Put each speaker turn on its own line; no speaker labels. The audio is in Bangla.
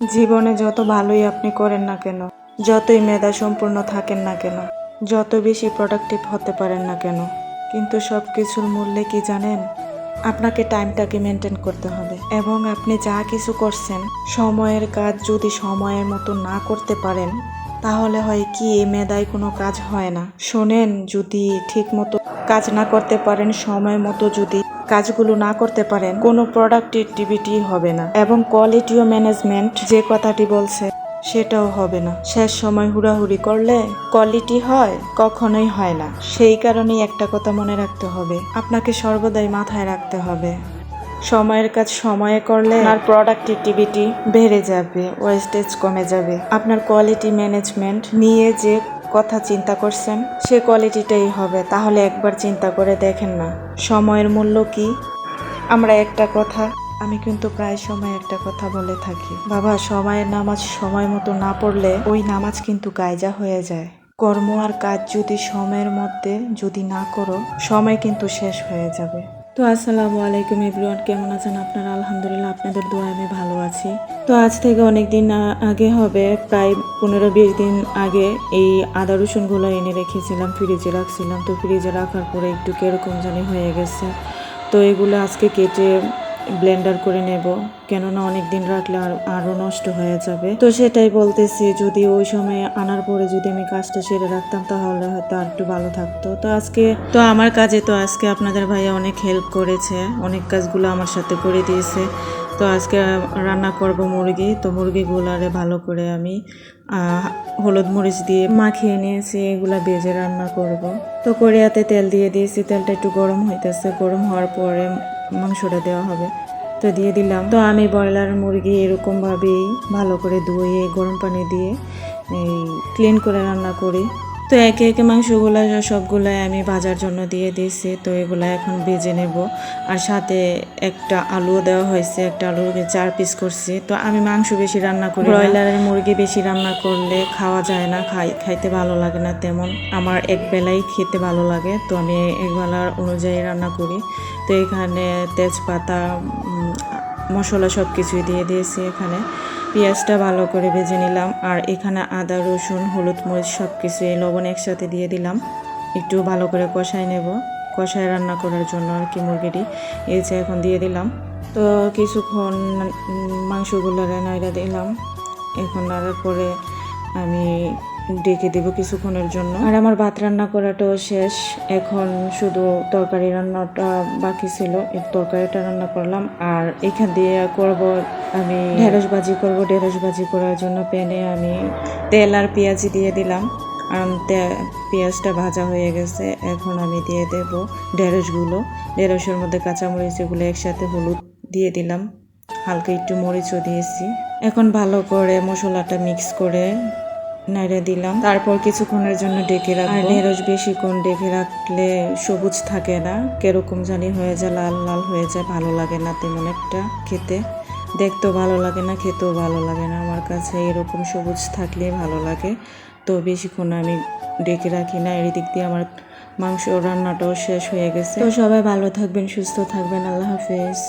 জীবনে যত ভালোই আপনি করেন না কেন, যতই মেধা সম্পূর্ণ থাকেন না কেন, যত বেশি প্রোডাক্টিভ হতে পারেন না কেন, কিন্তু সব কিছুর মূল্যে কি জানেন? আপনাকে টাইমটাকে মেনটেন করতে হবে এবং আপনি যা কিছু করছেন, সময়ের কাজ যদি সময়ের মতো না করতে পারেন তাহলে হয় কি মেধায় কোনো কাজ হয় না। শোনেন, যদি ঠিক মতো কাজ না করতে পারেন, সময় মতো যদি কাজগুলো না করতে পারেন, কোনো প্রোডাক্টিভিটি হবে না। এবং কোয়ালিটিও ম্যানেজমেন্ট যে কথাটি বলছে, সেটাও হবে না। শেষ সময় হুড়াহুড়ি করলে কোয়ালিটি হয়, কখনোই হয় না। সেই কারণেই একটা কথা মনে রাখতে হবে। আপনাকে সর্বদাই মাথায় রাখতে হবে। সময়ের কাজ সময়ে করলে আপনার প্রোডাক্টিভিটি বেড়ে যাবে ওয়েস্টেজ কমে যাবে। আপনার কোয়ালিটি ম্যানেজমেন্ট নিয়ে যে কথা চিন্তা করছেন, সে কোয়ালিটিটাই হবে। তাহলে একবার চিন্তা করে দেখেন না, সময়ের মূল্য কি? আমরা একটা কথা, আমি কিন্তু প্রায় সময় একটা কথা বলে থাকি। বাবা, সময়ের নামাজ সময় মতো না পড়লে ওই নামাজ কিন্তু গায়জা হয়ে যায়। কর্ম আর কাজ যদি সময়ের মধ্যে যদি না করো, সময় কিন্তু শেষ হয়ে যাবে। তো আসসালামু আলাইকুম এভরিওয়ান, কেমন আছেন আপনারা? আলহামদুলিল্লাহ আপনাদের দোয়া আমি ভালো আছি। তো আজ থেকে অনেক দিন আগে হবে, প্রায় পনেরো বিশ দিন আগে এই আদা রসুনগুলো এনে রেখেছিলাম ফ্রিজে রাখছিলাম। তো ফ্রিজে রাখার পরে একটু কীরকম জানি হয়ে গেছে। তো এগুলো আজকে কেটে ব্লেন্ডার করে নেব, কেননা অনেক দিন রাখলে আর আরও নষ্ট হয়ে যাবে। তো সেটাই বলতেছি, যদি ওই সময় আনার পরে যদি আমি কাজটা সেরে রাখতাম তাহলে হয়তো আর একটু ভালো থাকতো। তো আজকে, তো আমার কাজে তো আজকে আপনাদের ভাইয়া অনেক হেল্প করেছে, অনেক কাজগুলো আমার সাথে করে দিয়েছে। তো আজকে রান্না করব মুরগি, তো মুরগিগুলারে ভালো করে আমি হলুদ মরিচ দিয়ে মাখিয়ে নিয়েছি, এগুলা ভেজে রান্না করব। তো কড়িয়াতে তেল দিয়ে দিয়েছি, তেলটা একটু গরম হইতেছে। গরম হওয়ার পরে মাংসটা দেওয়া হবে। তো দিয়ে দিলাম। তো আমি ব্রয়লার মুরগি এরকমভাবেই ভালো করে ধুয়ে, গরম পানি দিয়ে, এই ক্লিন করে রান্না করি। তো একে একে মাংসগুলো সবগুলাই আমি ভাজার জন্য দিয়ে দিয়েছি, তো এগুলো এখন ভেজে নেব। আর সাথে একটা আলুও দেওয়া হয়েছে, একটা আলুকে চার পিস করছি। তো আমি মাংস বেশি রান্না করি ব্রয়লারের মুরগি বেশি রান্না করলে খাওয়া যায় না, খাই খাইতে ভালো লাগে না তেমন। আমার এক বেলাই খেতে ভালো লাগে, তো আমি এক বেলার অনুযায়ী রান্না করি। তো এখানে তেজপাতা মশলা সব কিছুই দিয়ে দিয়েছি এখানে। পেঁয়াজটা ভালো করে ভেজে নিলাম আর এখানে আদা, রসুন, হলুদ মরিচ সব কিছু এই লবণ একসাথে দিয়ে দিলাম। একটু ভালো করে কষাই নেব। কষায় রান্না করার জন্য আর কি মুরগিটি। এই যে এখন দিয়ে দিলাম। তো কিছুক্ষণ মাংসগুলো নাইড়া দিলাম। এখন নাড়ার পরে আমি ডেকে দেব কিছুক্ষণের জন্য। আর আমার ভাত রান্না করাটাও শেষ। এখন শুধু তরকারি রান্নাটা বাকি ছিল। তরকারিটা রান্না করলাম। আর এখান দিয়ে করব আমি ঢেঁড়স ভাজি করব। ঢেঁড়স ভাজি করার জন্য প্যানে আমি তেল আর পেঁয়াজি দিয়ে দিলাম। আর পেঁয়াজটা ভাজা হয়ে গেছে। এখন আমি দিয়ে দেব ঢেঁড়সগুলো। ঢেঁড়সের মধ্যে কাঁচামরিচ এগুলো একসাথে হলুদ দিয়ে দিলাম। হালকা একটু মরিচও দিয়েছি। এখন ভালো করে মশলাটা মিক্স করে নাড়ে দিলাম। তারপর কিছুক্ষণের জন্য ডেকে রাখব। আর ঢেঁড়স বেশিক্ষণ ডেকে রাখলে সবুজ থাকে না। কীরকম জানি হয়ে যায়, লাল লাল হয়ে যায়, ভালো লাগে না তেমন একটা খেতে। দেখতেও ভালো লাগে না, খেতেও ভালো লাগে না। আমার কাছে এরকম সবুজ থাকলে ভালো লাগে। তো বেশিক্ষণ আমি ডেকে রাখি না। এর দিক দিয়ে আমার মাংস রান্নাটাও শেষ হয়ে গেছে। তো সবাই ভালো থাকবেন, সুস্থ থাকবেন। আল্লাহ হাফেজ।